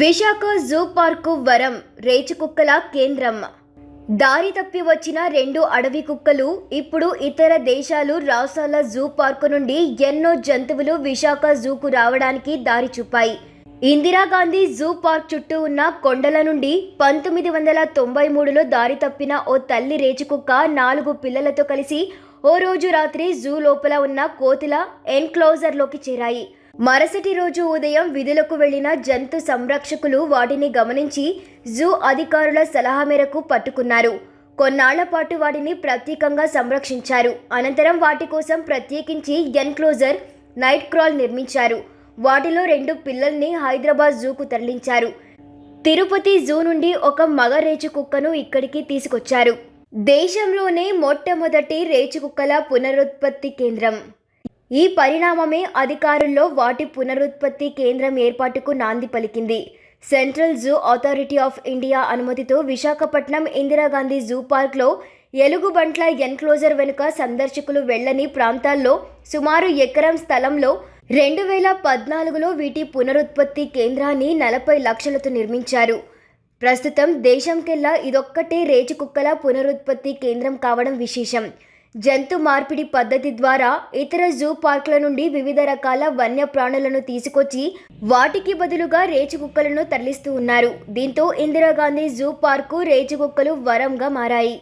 Visakha zoo park వరం రేచుకుక్కల కేంద్రం. దారి తప్పి వచ్చిన రెండు అడవి కుక్కలు ఇప్పుడు ఇతర దేశాలు రాష్ట్రాల జూ పార్కు నుండి ఎన్నో జంతువులు విశాఖ జూకు రావడానికి దారి చూపాయి. ఇందిరాగాంధీ జూ పార్క్ చుట్టూ ఉన్న కొండల నుండి పంతొమ్మిది వందల తొంభై మూడులో దారి తప్పిన ఓ తల్లి రేచుకుక్క నాలుగు పిల్లలతో కలిసి ఓ రోజు రాత్రి జూ లోపల ఉన్న కోతుల ఎన్క్లోజర్లోకి చేరాయి. మరుసటి రోజు ఉదయం విధులకు వెళ్ళిన జంతు సంరక్షకులు వాటిని గమనించి జూ అధికారుల సలహా మేరకు పట్టుకున్నారు. కొన్నాళ్ళ పాటు వాటిని ప్రత్యేకంగా సంరక్షించారు. అనంతరం వాటి కోసం ప్రత్యేకించి ఎన్క్లోజర్ నైట్ క్రాల్ నిర్మించారు. వాటిలో రెండు పిల్లల్ని హైదరాబాద్ జూకు తరలించారు. తిరుపతి జూ నుండి ఒక మగ రేచు కుక్కను ఇక్కడికి తీసుకొచ్చారు. దేశంలోనే మొట్టమొదటి రేచు కుక్కల పునరుత్పత్తి కేంద్రం. ఈ పరిణామమే అధికారుల్లో వాటి పునరుత్పత్తి కేంద్రం ఏర్పాటుకు నాంది పలికింది. Central zoo authority of India అనుమతితో విశాఖపట్నం ఇందిరాగాంధీ జూ పార్క్లో ఎలుగుబంట్ల ఎన్క్లోజర్ వెనుక సందర్శకులు వెళ్ళని ప్రాంతాల్లో సుమారు ఎకరం స్థలంలో రెండు వేల పద్నాలుగులో వీటి పునరుత్పత్తి కేంద్రాన్ని నలభై లక్షలతో నిర్మించారు. ప్రస్తుతం దేశంకెల్లా ఇదొక్కటే రేచుకుక్కల పునరుత్పత్తి కేంద్రం కావడం విశేషం. జంతు మార్పిడి పద్ధతి ద్వారా ఇతర జూ పార్కుల నుండి వివిధ రకాల వన్యప్రాణులను తీసుకొచ్చి వాటికి బదులుగా రేచు కుక్కలను తరలిస్తూ ఉన్నారు. దీంతో ఇందిరాగాంధీ జూ పార్కు రేచు కుక్కలు వరంగా మారాయి.